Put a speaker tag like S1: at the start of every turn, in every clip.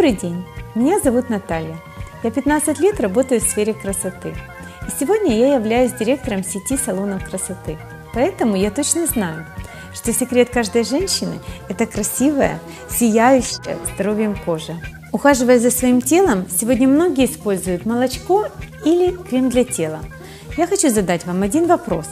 S1: Добрый день! Меня зовут Наталья. Я 15 лет работаю в сфере красоты. И сегодня я являюсь директором сети салонов красоты. Поэтому я точно знаю, что секрет каждой женщины – это красивая, сияющая здоровьем кожа. Ухаживая за своим телом, сегодня многие используют молочко или крем для тела. Я хочу задать вам один вопрос.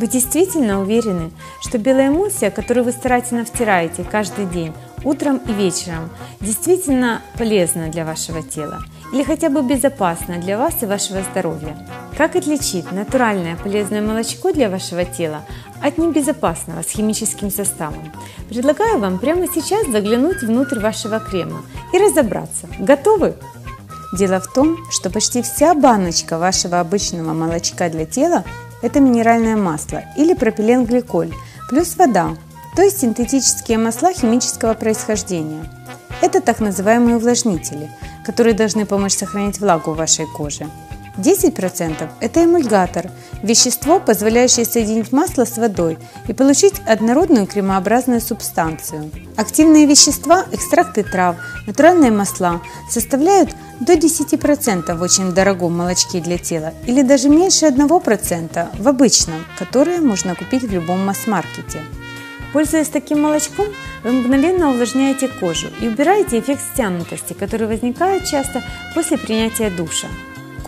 S1: Вы действительно уверены, что белая эмульсия, которую вы старательно втираете каждый день, утром и вечером действительно полезно для вашего тела или хотя бы безопасно для вас и вашего здоровья. Как отличить натуральное полезное молочко для вашего тела от небезопасного с химическим составом? Предлагаю вам прямо сейчас заглянуть внутрь вашего крема и разобраться. Готовы? Дело в том, что почти вся баночка вашего обычного молочка для тела – это минеральное масло или пропиленгликоль плюс вода, то есть синтетические масла химического происхождения. Это так называемые увлажнители, которые должны помочь сохранить влагу в вашей коже. 10% – это эмульгатор – вещество, позволяющее соединить масло с водой и получить однородную кремообразную субстанцию. Активные вещества, экстракты трав, натуральные масла составляют до 10% в очень дорогом молочке для тела или даже меньше 1% в обычном, которое можно купить в любом масс-маркете. Пользуясь таким молочком, вы мгновенно увлажняете кожу и убираете эффект стянутости, который возникает часто после принятия душа.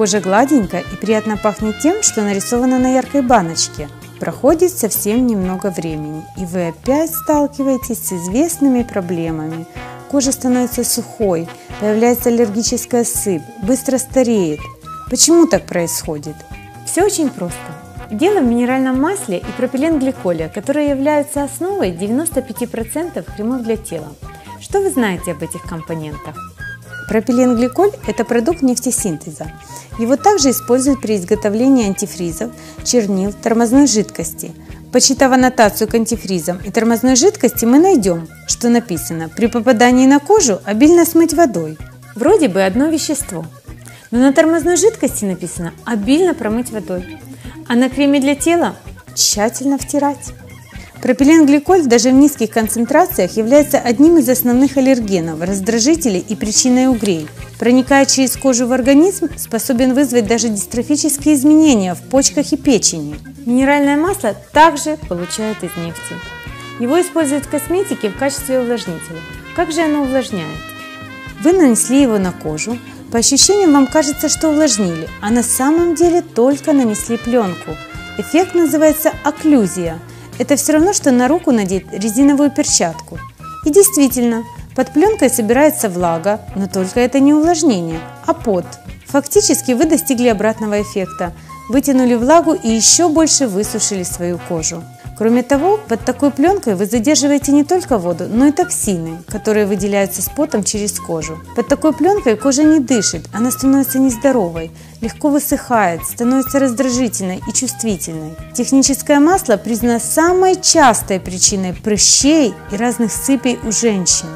S1: Кожа гладенькая и приятно пахнет тем, что нарисовано на яркой баночке. Проходит совсем немного времени, и вы опять сталкиваетесь с известными проблемами. Кожа становится сухой, появляется аллергическая сыпь, быстро стареет. Почему так происходит? Все очень просто. Дело в минеральном масле и пропиленгликоле, которые являются основой 95% кремов для тела. Что вы знаете об этих компонентах? Пропиленгликоль – это продукт нефтесинтеза. Его также используют при изготовлении антифризов, чернил, тормозной жидкости. Почитав аннотацию к антифризам и тормозной жидкости, мы найдем, что написано «При попадании на кожу обильно смыть водой». Вроде бы одно вещество, но на тормозной жидкости написано «обильно промыть водой» а на креме для тела тщательно втирать. Пропиленгликоль даже в низких концентрациях является одним из основных аллергенов, раздражителей и причиной угрей. Проникая через кожу в организм, способен вызвать даже дистрофические изменения в почках и печени. Минеральное масло также получают из нефти. Его используют в косметике в качестве увлажнителя. Как же оно увлажняет? Вы нанесли его на кожу, по ощущениям вам кажется, что увлажнили, а на самом деле только нанесли пленку. Эффект называется окклюзия. Это все равно, что на руку надеть резиновую перчатку. И действительно, под пленкой собирается влага, но только это не увлажнение, а пот. Фактически вы достигли обратного эффекта. Вытянули влагу и еще больше высушили свою кожу. Кроме того, под такой пленкой вы задерживаете не только воду, но и токсины, которые выделяются с потом через кожу. Под такой пленкой кожа не дышит, она становится нездоровой, легко высыхает, становится раздражительной и чувствительной. Техническое масло признано самой частой причиной прыщей и разных сыпей у женщин.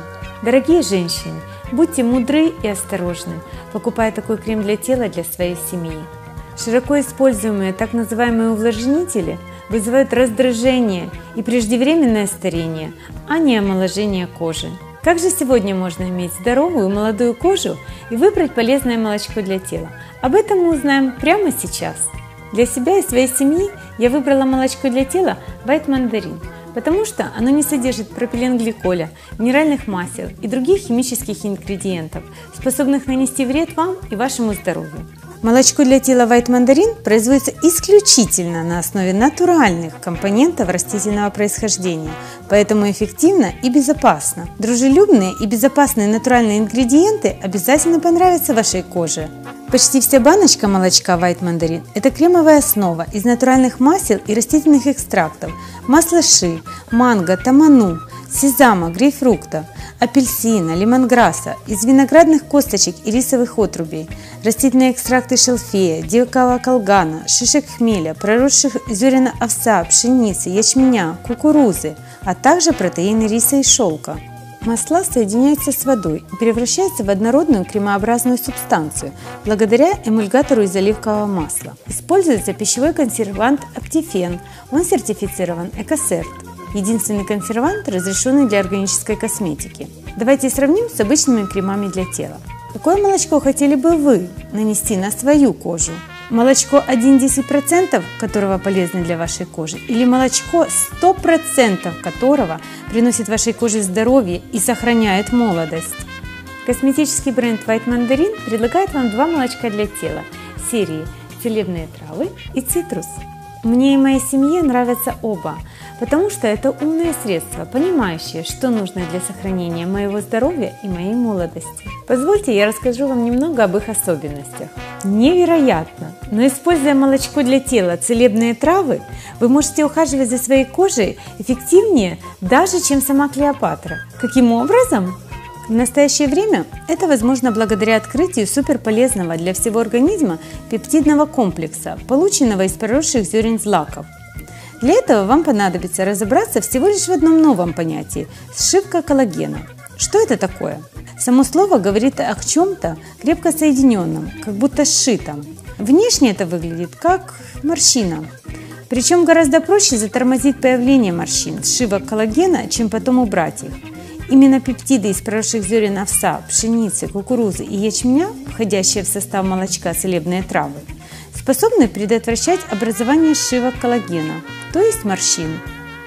S1: Дорогие женщины, будьте мудры и осторожны, покупая такой крем для тела для своей семьи. Широко используемые так называемые увлажнители – вызывают раздражение и преждевременное старение, а не омоложение кожи. Как же сегодня можно иметь здоровую молодую кожу и выбрать полезное молочко для тела? Об этом мы узнаем прямо сейчас. Для себя и своей семьи я выбрала молочко для тела White Mandarin, потому что оно не содержит пропиленгликоля, минеральных масел и других химических ингредиентов, способных нанести вред вам и вашему здоровью. Молочко для тела White Mandarin производится исключительно на основе натуральных компонентов растительного происхождения, поэтому эффективно и безопасно. Дружелюбные и безопасные натуральные ингредиенты обязательно понравятся вашей коже. Почти вся баночка молочка White Mandarin – это кремовая основа из натуральных масел и растительных экстрактов, масла ши, манго, таману, сезама, грейпфрукта, апельсина, лимонграсса, из виноградных косточек и рисовых отрубей, растительные экстракты шелфея, дикого колгана, шишек хмеля, проросших зерен овса, пшеницы, ячменя, кукурузы, а также протеины риса и шелка. Масла соединяются с водой и превращаются в однородную кремообразную субстанцию благодаря эмульгатору из оливкового масла. Используется пищевой консервант Аптифен, он сертифицирован Экосерт. – единственный консервант, разрешенный для органической косметики. Давайте сравним с обычными кремами для тела. Какое молочко хотели бы вы нанести на свою кожу? Молочко 1-10%, которого полезно для вашей кожи, или молочко 100% которого приносит вашей коже здоровье и сохраняет молодость? Косметический бренд White Mandarin предлагает вам два молочка для тела серии «Целебные травы» и «Цитрус». Мне и моей семье нравятся оба – потому что это умное средство, понимающее, что нужно для сохранения моего здоровья и моей молодости. Позвольте, я расскажу вам немного об их особенностях. Невероятно! Но используя молочко для тела, целебные травы, вы можете ухаживать за своей кожей эффективнее даже, чем сама Клеопатра. Каким образом? В настоящее время это возможно благодаря открытию суперполезного для всего организма пептидного комплекса, полученного из проросших зерен злаков. Для этого вам понадобится разобраться всего лишь в одном новом понятии – сшивка коллагена. Что это такое? Само слово говорит о чем-то крепко соединенном, как будто сшитом. Внешне это выглядит как морщина. Причем гораздо проще затормозить появление морщин, сшивок коллагена, чем потом убрать их. Именно пептиды из проросших зерен овса, пшеницы, кукурузы и ячменя, входящие в состав молочка целебные травы, способны предотвращать образование сшивок коллагена, то есть морщин.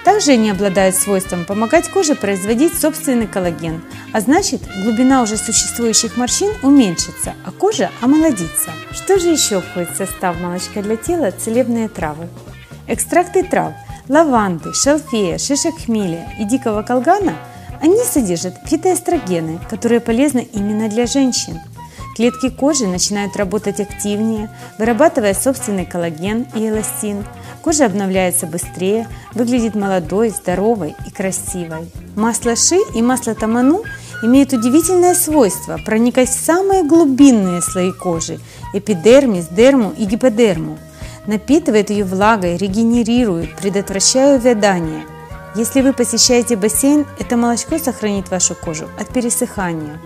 S1: Также они обладают свойством помогать коже производить собственный коллаген, а значит глубина уже существующих морщин уменьшится, а кожа омолодится. Что же еще входит в состав молочка для тела целебные травы? Экстракты трав – лаванды, шалфея, шишек хмеля и дикого колгана – они содержат фитоэстрогены, которые полезны именно для женщин – Клетки кожи начинают работать активнее, вырабатывая собственный коллаген и эластин. Кожа обновляется быстрее, выглядит молодой, здоровой и красивой. Масло ши и масло таману имеют удивительное свойство проникать в самые глубинные слои кожи – эпидермис, дерму и гиподерму. Напитывает ее влагой, регенерирует, предотвращая увядание. Если вы посещаете бассейн, это молочко сохранит вашу кожу от пересыхания.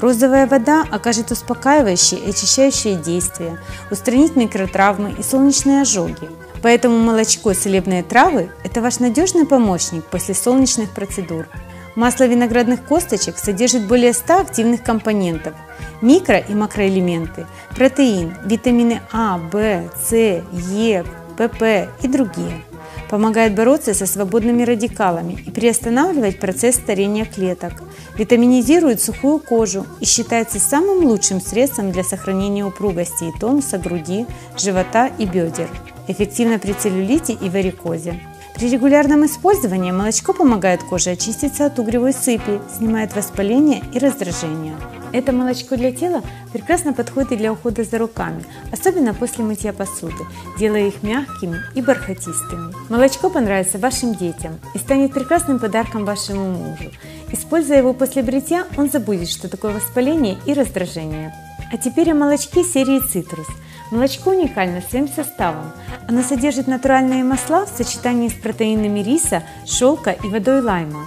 S1: Розовая вода окажет успокаивающее и очищающее действие, устранит микротравмы и солнечные ожоги. Поэтому молочко целебные травы – это ваш надежный помощник после солнечных процедур. Масло виноградных косточек содержит более 100 активных компонентов, микро- и макроэлементы, протеин, витамины А, В, С, Е, ПП и другие – помогает бороться со свободными радикалами и приостанавливать процесс старения клеток, витаминизирует сухую кожу и считается самым лучшим средством для сохранения упругости и тонуса груди, живота и бедер, эффективно при целлюлите и варикозе. При регулярном использовании молочко помогает коже очиститься от угревой сыпи, снимает воспаление и раздражение. Это молочко для тела прекрасно подходит и для ухода за руками, особенно после мытья посуды, делая их мягкими и бархатистыми. Молочко понравится вашим детям и станет прекрасным подарком вашему мужу. Используя его после бритья, он забудет, что такое воспаление и раздражение. А теперь о молочке серии «Цитрус». Молочко уникально своим составом. Оно содержит натуральные масла в сочетании с протеинами риса, шелка и водой лайма.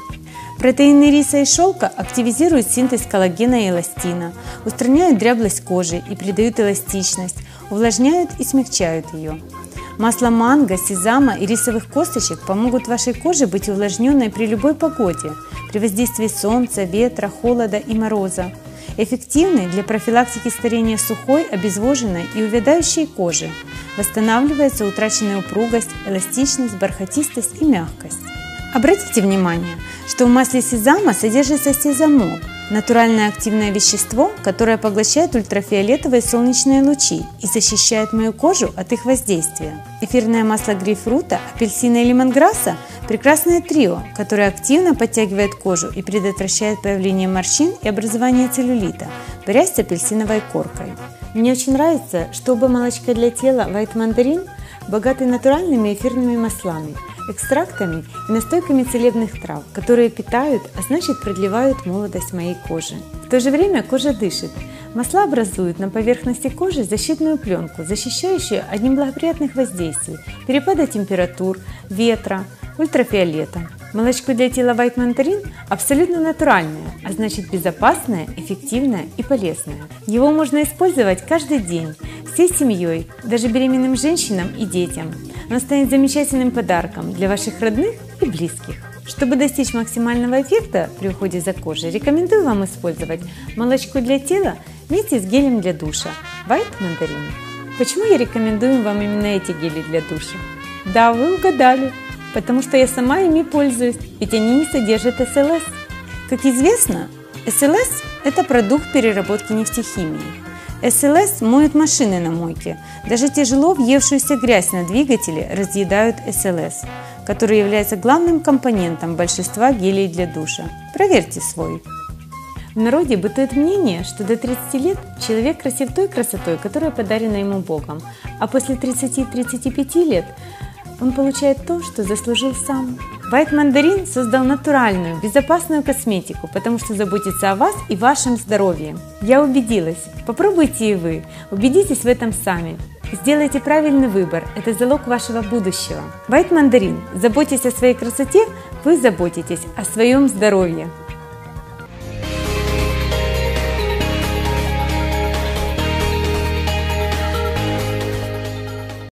S1: Протеины риса и шелка активизируют синтез коллагена и эластина, устраняют дряблость кожи и придают эластичность, увлажняют и смягчают ее. Масло манго, сезама и рисовых косточек помогут вашей коже быть увлажненной при любой погоде, при воздействии солнца, ветра, холода и мороза. Эффективны для профилактики старения сухой, обезвоженной и увядающей кожи. Восстанавливается утраченная упругость, эластичность, бархатистость и мягкость. Обратите внимание, что в масле сезама содержится сезамол – натуральное активное вещество, которое поглощает ультрафиолетовые солнечные лучи и защищает мою кожу от их воздействия. Эфирное масло грейпфрута, апельсина и лимонграсса – прекрасное трио, которое активно подтягивает кожу и предотвращает появление морщин и образование целлюлита, борясь с апельсиновой коркой. Мне очень нравится, что оба молочка для тела White Mandarin богаты натуральными эфирными маслами – экстрактами и настойками целебных трав, которые питают, а значит продлевают молодость моей кожи. В то же время кожа дышит. Масла образуют на поверхности кожи защитную пленку, защищающую от неблагоприятных воздействий, перепада температур, ветра, ультрафиолета. Молочко для тела White Mandarin абсолютно натуральное, а значит безопасное, эффективное и полезное. Его можно использовать каждый день, всей семьей, даже беременным женщинам и детям. Оно станет замечательным подарком для ваших родных и близких. Чтобы достичь максимального эффекта при уходе за кожей, рекомендую вам использовать молочко для тела вместе с гелем для душа White Mandarin. Почему я рекомендую вам именно эти гели для душа? Да, вы угадали, потому что я сама ими пользуюсь, ведь они не содержат СЛС. Как известно, СЛС – это продукт переработки нефтехимии. СЛС моют машины на мойке. Даже тяжело въевшуюся грязь на двигателе разъедают СЛС, который является главным компонентом большинства гелей для душа. Проверьте свой. В народе бытует мнение, что до 30 лет человек красив той красотой, которая подарена ему Богом, а после 30-35 лет он получает то, что заслужил сам. White Mandarin создал натуральную, безопасную косметику, потому что заботится о вас и вашем здоровье. Я убедилась. Попробуйте и вы. Убедитесь в этом сами. Сделайте правильный выбор. Это залог вашего будущего. White Mandarin. Заботьтесь о своей красоте, вы заботитесь о своем здоровье.